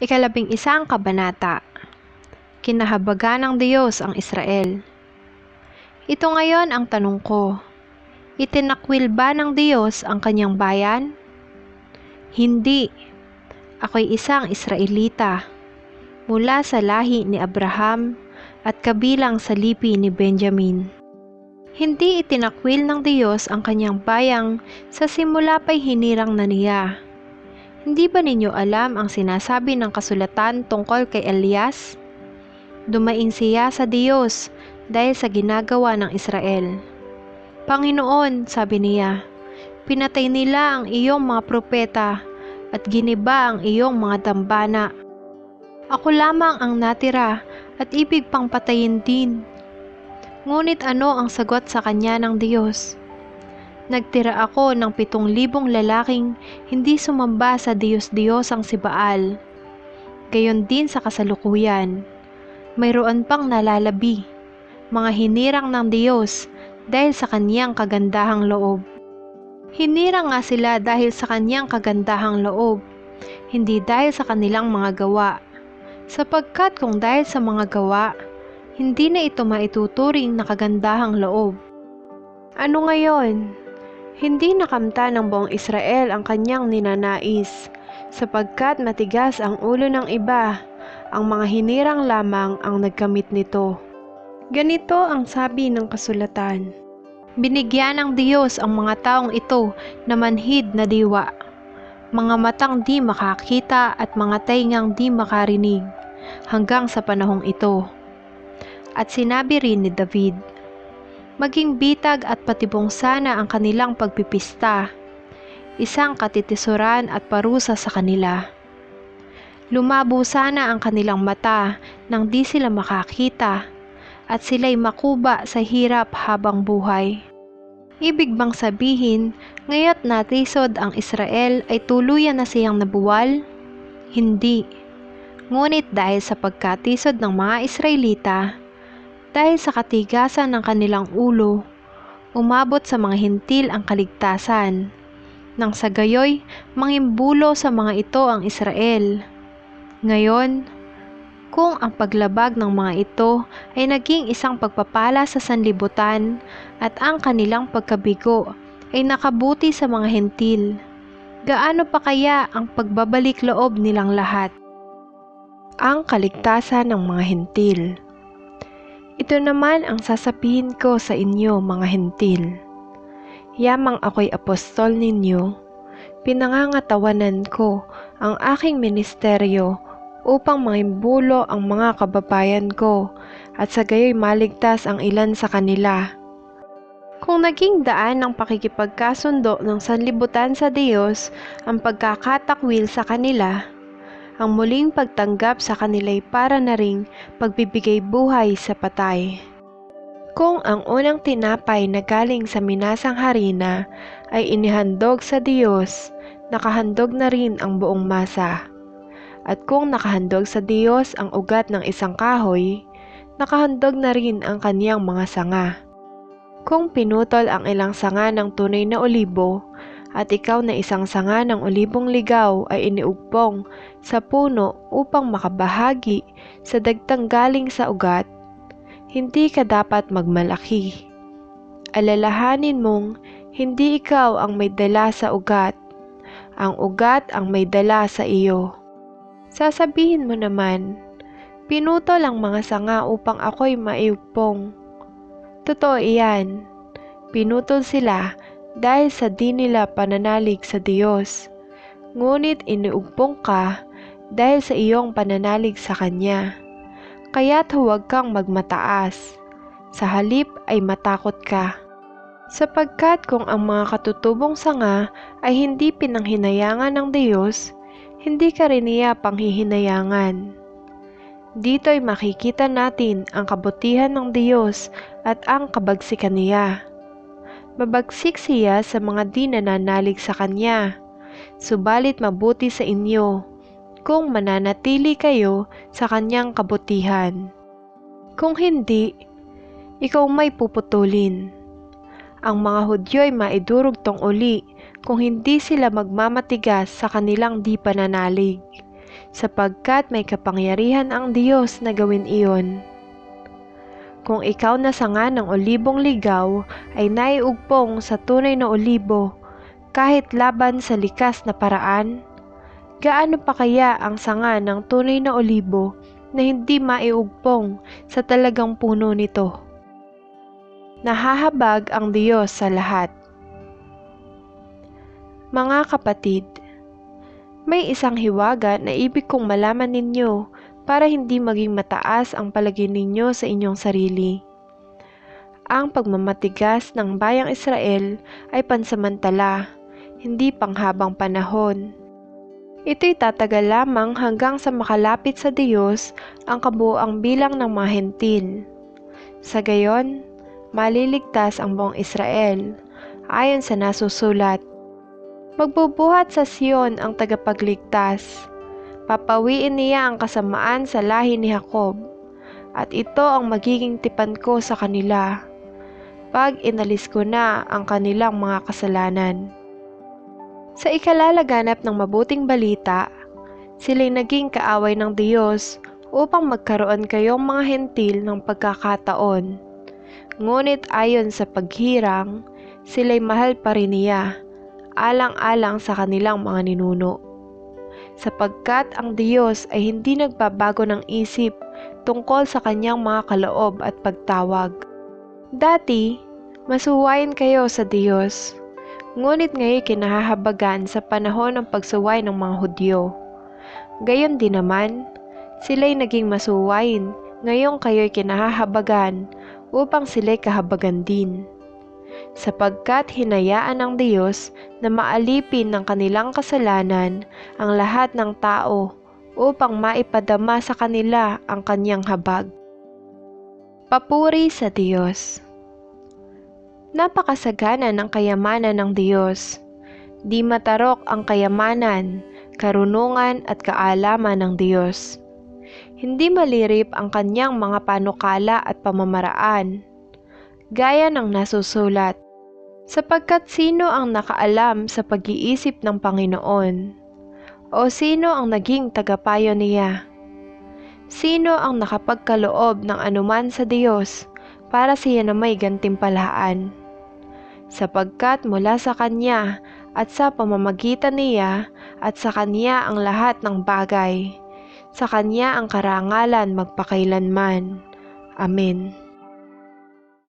Ikalabing isang kabanata. Kinahabagan ng Diyos ang Israel. Ito ngayon ang tanong ko. Itinakwil ba ng Diyos ang kanyang bayan? Hindi. Ako'y isang Israelita. Mula sa lahi ni Abraham at kabilang sa lipi ni Benjamin. Hindi itinakwil ng Diyos ang kanyang bayang sa simula pa'y hinirang na niya. Hindi ba ninyo alam ang sinasabi ng kasulatan tungkol kay Elias? Dumaing siya sa Diyos dahil sa ginagawa ng Israel. Panginoon, sabi niya, pinatay nila ang iyong mga propeta at giniba ang iyong mga dambana. Ako lamang ang natira at ibig pang patayin din. Ngunit ano ang sagot sa kanya ng Diyos? Nagtira ako ng pitong libong lalaking hindi sumamba sa Diyos-Diyos ang si Baal. Gayon din sa kasalukuyan. Mayroon pang nalalabi, mga hinirang ng Diyos dahil sa kanyang kagandahang loob. Hinirang nga sila dahil sa kanyang kagandahang loob, hindi dahil sa kanilang mga gawa. Sapagkat kung dahil sa mga gawa, hindi na ito maituturing na kagandahang loob. Ano ngayon? Hindi nakamta ng buong Israel ang kanyang ninanais, sapagkat matigas ang ulo ng iba, ang mga hinirang lamang ang nagkamit nito. Ganito ang sabi ng kasulatan. Binigyan ng Diyos ang mga taong ito na manhid na diwa, mga matang di makakita at mga taingang di makarinig, hanggang sa panahong ito. At sinabi rin ni David, maging bitag at patibong sana ang kanilang pagpipista, isang katitisuran at parusa sa kanila. Lumabo sana ang kanilang mata nang di sila makakita at sila'y makuba sa hirap habang buhay. Ibig bang sabihin, ngayot natisod ang Israel ay tuluyan na siyang nabuwal? Hindi. Ngunit dahil sa pagkatisod ng mga Israelita, dahil sa katigasan ng kanilang ulo, umabot sa mga hintil ang kaligtasan. Nang sa gayoy, mangimbulo sa mga ito ang Israel. Ngayon, kung ang paglabag ng mga ito ay naging isang pagpapala sa sanlibutan at ang kanilang pagkabigo ay nakabuti sa mga hentil, gaano pa kaya ang pagbabalik loob nilang lahat? Ang kaligtasan ng mga hentil. Ito naman ang sasabihin ko sa inyo mga hentil. Yamang ako'y apostol ninyo, pinangangatawanan ko ang aking ministeryo upang maimbulo ang mga kababayan ko at sa gayoy maligtas ang ilan sa kanila. Kung naging daan ng pakikipagkasundo ng sanlibutan sa Diyos ang pagkakatakwil sa kanila, ang muling pagtanggap sa kanila'y para na ring pagbibigay buhay sa patay. Kung ang unang tinapay na galing sa minasang harina ay inihandog sa Diyos, nakahandog na rin ang buong masa. At kung nakahandog sa Diyos ang ugat ng isang kahoy, nakahandog na rin ang kaniyang mga sanga. Kung pinutol ang ilang sanga ng tunay na olibo, at ikaw na isang sanga ng olibong ligaw ay iniugpong sa puno upang makabahagi sa dagtang galing sa ugat, hindi ka dapat magmalaki. Alalahanin mong hindi ikaw ang may dala sa ugat, ang ugat ang may dala sa iyo. Sasabihin mo naman, pinutol ang mga sanga upang ako'y maiugpong. Totoo iyan, pinutol sila dahil sa di nila pananalig sa Diyos. Ngunit iniugpong ka dahil sa iyong pananalig sa Kanya. Kaya't huwag kang magmataas. Sa halip ay matakot ka. Sapagkat kung ang mga katutubong sanga ay hindi pinanghinayangan ng Diyos, hindi ka rin niya panghihinayangan. Dito'y makikita natin ang kabutihan ng Diyos at ang kabagsikan niya. Mabagsik siya sa mga di nananalig sa Kanya. Subalit mabuti sa inyo kung mananatili kayo sa Kanyang kabutihan. Kung hindi, ikaw may puputulin. Ang mga Hudyo ay maidurog tong uli kung hindi sila magmamatigas sa kanilang di pananalig. sapagkat may kapangyarihan ang Diyos na gawin iyon. Kung ikaw na sanga ng olibong ligaw ay naiugpong sa tunay na olibo, kahit laban sa likas na paraan, gaano pa kaya ang sanga ng tunay na olibo na hindi maiugpong sa talagang puno nito? Nahahabag ang Diyos sa lahat. Mga kapatid, may isang hiwaga na ibig kong malaman ninyo para hindi maging mataas ang palagay ninyo sa inyong sarili. Ang pagmamatigas ng bayang Israel ay pansamantala, hindi panghabang panahon. Ito'y tatagal lamang hanggang sa makalapit sa Diyos ang kabuoang bilang ng mga hentil. Sa gayon, maliligtas ang buong Israel, ayon sa nasusulat. Magbubuhat sa Siyon ang tagapagligtas, Papawiin niya ang kasamaan sa lahi ni Jacob, at ito ang magiging tipan ko sa kanila, pag inalis ko na ang kanilang mga kasalanan. Sa ikalalaganap ng mabuting balita, sila'y naging kaaway ng Diyos upang magkaroon kayong mga hentil ng pagkakataon. Ngunit ayon sa paghirang, sila'y mahal pa rin niya, alang-alang sa kanilang mga ninuno sapagkat ang Diyos ay hindi nagbabago ng isip tungkol sa kanyang mga kaloob at pagtawag. Dati, masuwayin kayo sa Diyos, ngunit ngayon kinahahabagan sa panahon ng pagsuway ng mga Hudyo. Gayon din naman, sila'y naging masuwayin ngayon kayo'y kinahahabagan upang sila'y kahabagan din sapagkat hinayaan ng Diyos na maalipin ng kanilang kasalanan ang lahat ng tao upang maipadama sa kanila ang kanyang habag. Papuri sa Diyos Napakasagana ng kayamanan ng Diyos. Di matarok ang kayamanan, karunungan at kaalaman ng Diyos. Hindi malirip ang kanyang mga panukala at pamamaraan gaya ng nasusulat, sapagkat sino ang nakaalam sa pag-iisip ng Panginoon? O sino ang naging tagapayo niya? Sino ang nakapagkaloob ng anuman sa Diyos para siya na may gantimpalaan? Sapagkat mula sa Kanya at sa pamamagitan niya at sa Kanya ang lahat ng bagay, sa Kanya ang karangalan magpakailanman. Amen.